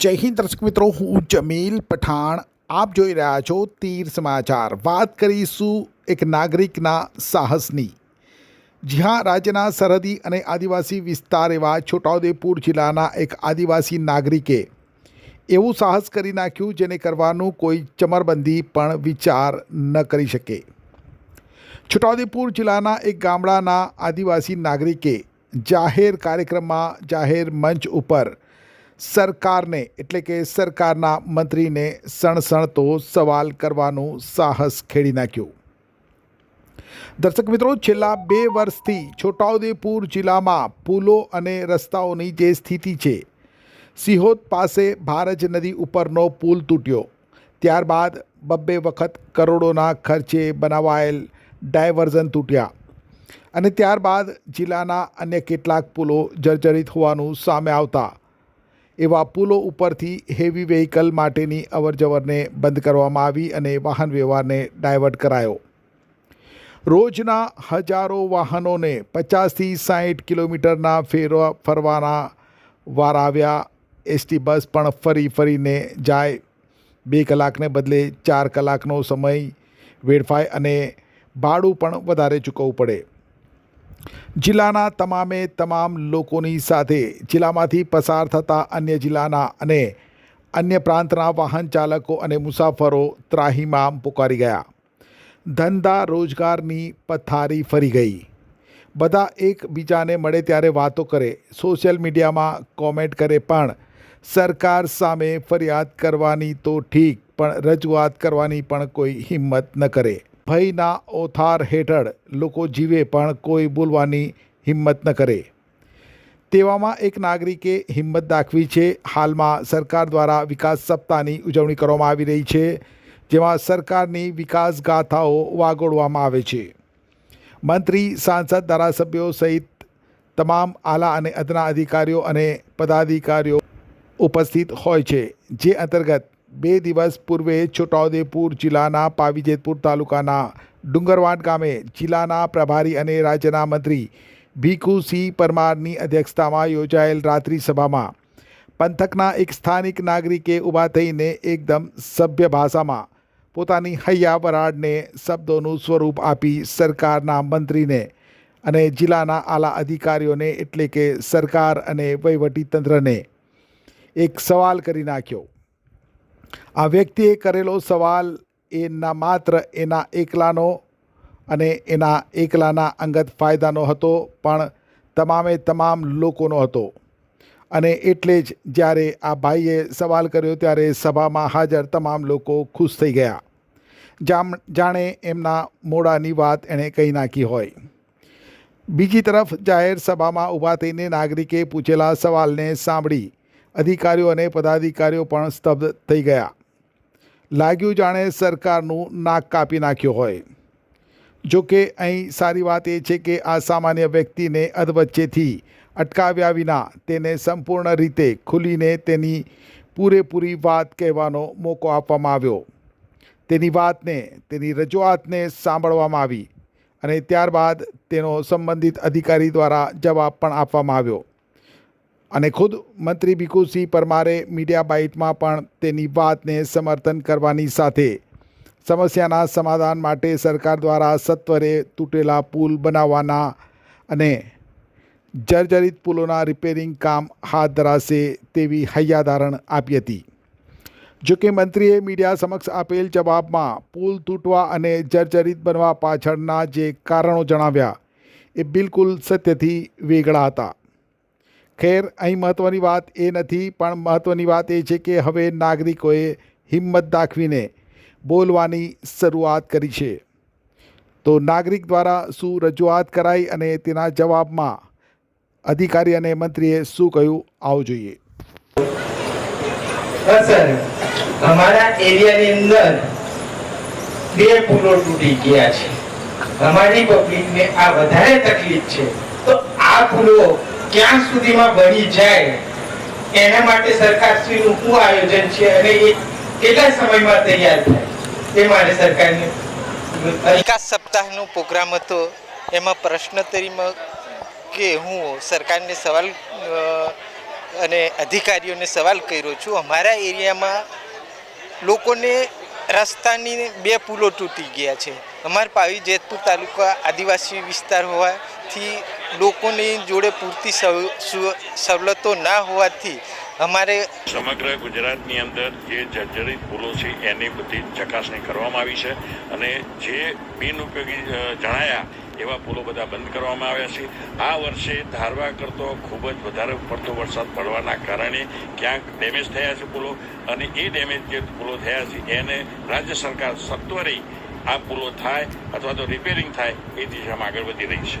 જય હિન્દ દર્શક મિત્રો, હું જમીલ પઠાણ. આપ જોઈ રહ્યા છો તીર સમાચાર. વાત કરીશું એક નાગરિકના સાહસની. જ્યાં રાજ્યના સરહદી અને આદિવાસી વિસ્તાર એવા છોટાઉદેપુર જિલ્લાના એક આદિવાસી નાગરિકે એવું સાહસ કરી નાખ્યું જેને કરવાનું કોઈ ચમરબંધી પણ વિચાર ન કરી શકે. છોટાઉદેપુર જિલ્લાના એક ગામડાના આદિવાસી નાગરિકે જાહેર કાર્યક્રમમાં જાહેર મંચ ઉપર સરકારને, એટલે કે સરકારના મંત્રીને સણસણતો સવાલ કરવાનું સાહસ ખેડી નાખ્યું. દર્શક મિત્રો, છેલ્લા બે વર્ષથી છોટાઉદેપુર જિલ્લામાં પુલો અને રસ્તાઓની જે સ્થિતિ છે, સિહોદ પાસે ભારજ નદી ઉપરનો પુલ તૂટ્યો. ત્યારબાદ બબ્બે વખત કરોડોના ખર્ચે બનાવાયેલ ડાયવર્ઝન તૂટ્યા અને ત્યારબાદ જિલ્લાના અન્ય કેટલાક પુલો જર્જરિત હોવાનું સામે આવતા એવા પુલો ઉપરથી હેવી વેહિકલ માટેની અવરજવરને બંધ કરવામાં આવી અને વાહન વ્યવહારને ડાયવર્ટ કરાયો. રોજના હજારો વાહનોને પચાસથી સાહીઠ કિલોમીટરના ફેરવા ફરવાના વાર આવ્યા. એસટી બસ પણ ફરી ફરીને જાય. બે કલાકને બદલે ચાર કલાકનો સમય વેડફાય અને ભાડું પણ વધારે ચૂકવવું પડે. જિલ્લાના તમામે તમામ લોકોની સાથે જિલ્લામાંથી પસાર થતા અન્ય જિલ્લાના અને અન્ય પ્રાંતના વાહન ચાલકો અને મુસાફરો ત્રાહીમામ પુકારી ગયા. ધંધા રોજગારની પથારી ફરી ગઈ. બધા એકબીજાને મળે ત્યારે વાતો કરે. સોશિયલ મીડિયામાં કોમેન્ટ કરે પણ સરકાર સામે ફરિયાદ કરવાની તો ઠીક, પણ રજૂઆત કરવાની પણ કોઈ હિંમત ન કરે. ભયના ઓથાર હેઠળ લોકો જીવે પણ કોઈ બોલવાની હિંમત ન કરે. તેવામાં એક નાગરિકે હિંમત દાખવી છે. હાલમાં સરકાર દ્વારા વિકાસ સપ્તાહની ઉજવણી કરવામાં આવી રહી છે, જેમાં સરકારની વિકાસ ગાથાઓ વાગોળવામાં આવે છે. મંત્રી, સાંસદ, ધારાસભ્યો સહિત તમામ આલા અને અદના અધિકારીઓ અને પદાધિકારીઓ ઉપસ્થિત હોય છે, જે અંતર્ગત બે દિવસ પૂર્વે છોટાઉદેપુર જિલ્લાના પાવીજેતપુર તાલુકાના ડુંગરવાડ ગામે જિલ્લાના પ્રભારી અને રાજ્યના મંત્રી ભીખુસિંહ પરમારની અધ્યક્ષતામાં યોજાયેલ રાત્રિ સભામાં પંથકના એક સ્થાનિક નાગરિકે ઊભા થઈને એકદમ સભ્ય ભાષામાં પોતાની હૈયા વરાળને શબ્દોનું સ્વરૂપ આપી સરકારના મંત્રીને અને જિલ્લાના આલા અધિકારીઓને એટલે કે સરકાર અને વહીવટીતંત્રને એક સવાલ કરી નાખ્યો. આ વ્યક્તિએ કરેલો સવાલ એના માત્ર એના એકલાનો અને એના એકલાના અંગત ફાયદાનો હતો, પણ તમામે તમામ લોકોનો હતો. અને એટલે જ જ્યારે આ ભાઈએ સવાલ કર્યો ત્યારે સભામાં હાજર તમામ લોકો ખુશ થઈ ગયા. જામ, જાણે એમના મોડાની વાત એણે કહી નાખી હોય. બીજી તરફ જાહેર સભામાં ઊભા થઈને નાગરિકે પૂછેલા સવાલને સાંભળી અધિકારીઓ અને પદાધિકારીઓ પણ સ્તબ્ધ થઈ ગયા. લાગ્યું જાણે સરકારનું નાક કાપી નાખ્યું હોય. જો કે અહીં સારી વાત એ છે કે આ સામાન્ય વ્યક્તિને અધવચ્ચેથી અટકાવ્યા વિના તેને સંપૂર્ણ રીતે ખુલીને તેની પૂરેપૂરી વાત કહેવાનો મોકો આપવામાં આવ્યો. તેની વાતને, તેની રજૂઆતને સાંભળવામાં આવી અને ત્યારબાદ તેનો સંબંધિત અધિકારી દ્વારા જવાબ પણ આપવામાં આવ્યો. અને ખુદ મંત્રી ભીખુસિંહ પરમારે મીડિયા બાઇટમાં પણ તેની વાતને સમર્થન કરવાની સાથે સમસ્યાના સમાધાન માટે સરકાર દ્વારા સત્વરે તૂટેલા પુલ બનાવવાના અને જર્જરિત પુલોના રિપેરિંગ કામ હાથ ધરાશે તેવી હૈયાધારણ આપી હતી. જોકે મંત્રીએ મીડિયા સમક્ષ આપેલ જવાબમાં પુલ તૂટવા અને જર્જરિત બનવા પાછળના જે કારણો જણાવ્યા, એ બિલકુલ સત્યથી વેગળા હતા. ખેર અહીં મહત્ત્વની વાત એ નથી, પણ મહત્ત્વની વાત એ છે કે હવે નાગરિકોએ હિંમત દાખવીને બોલવાની શરૂઆત કરી છે. તો નાગરિક દ્વારા શું રજૂઆત કરાઈ અને તેના જવાબમાં અધિકારી અને મંત્રીએ શું કહ્યું, આવું જોઈએ. અમારા એરિયાની અંદર બે પુલો તૂટી ગયા છે. અમારી પબ્લિકને આ વધારે તકલીફ છે. તો આ પુલો ક્યાં સુધીમાં બની જાય, એના માટે સરકારશ્રીનું શું આયોજન છે અને એ કેટલા સમયમાં તૈયાર થાય, એ માટે સરકારને વિકાસ સપ્તાહનો પ્રોગ્રામ હતો, એમાં પ્રશ્નોત્તરીમાં કે હું સરકારને સવાલ અને અધિકારીઓને સવાલ કર્યો છું. અમારા એરિયામાં લોકોને રસ્તાની બે પુલો તૂટી ગયા છે. અમારા પાવી જેતપુર તાલુકા આદિવાસી વિસ્તાર હોવાથી લોકોની જોડે પૂરતી સવલતો ના હોવાથી અમારે સમગ્ર ગુજરાતની અંદર જે જર્જરિત પુલો છે, એની બધી ચકાસણી કરવામાં આવી છે અને જે બિનઉપયોગી જણાયા એવા પુલો બધા બંધ કરવામાં આવ્યા છે. આ વર્ષે ધારવા કરતો ખૂબ જ વધારે પડતો વરસાદ પડવાના કારણે ક્યાંક ડેમેજ થયા છે પુલો અને એ ડેમેજ જે પુલો થયા છે, એને રાજ્ય સરકાર સત્વરે આ પુલો થાય અથવા તો રિપેરિંગ થાય એ દિશામાં આગળ વધી રહી છે.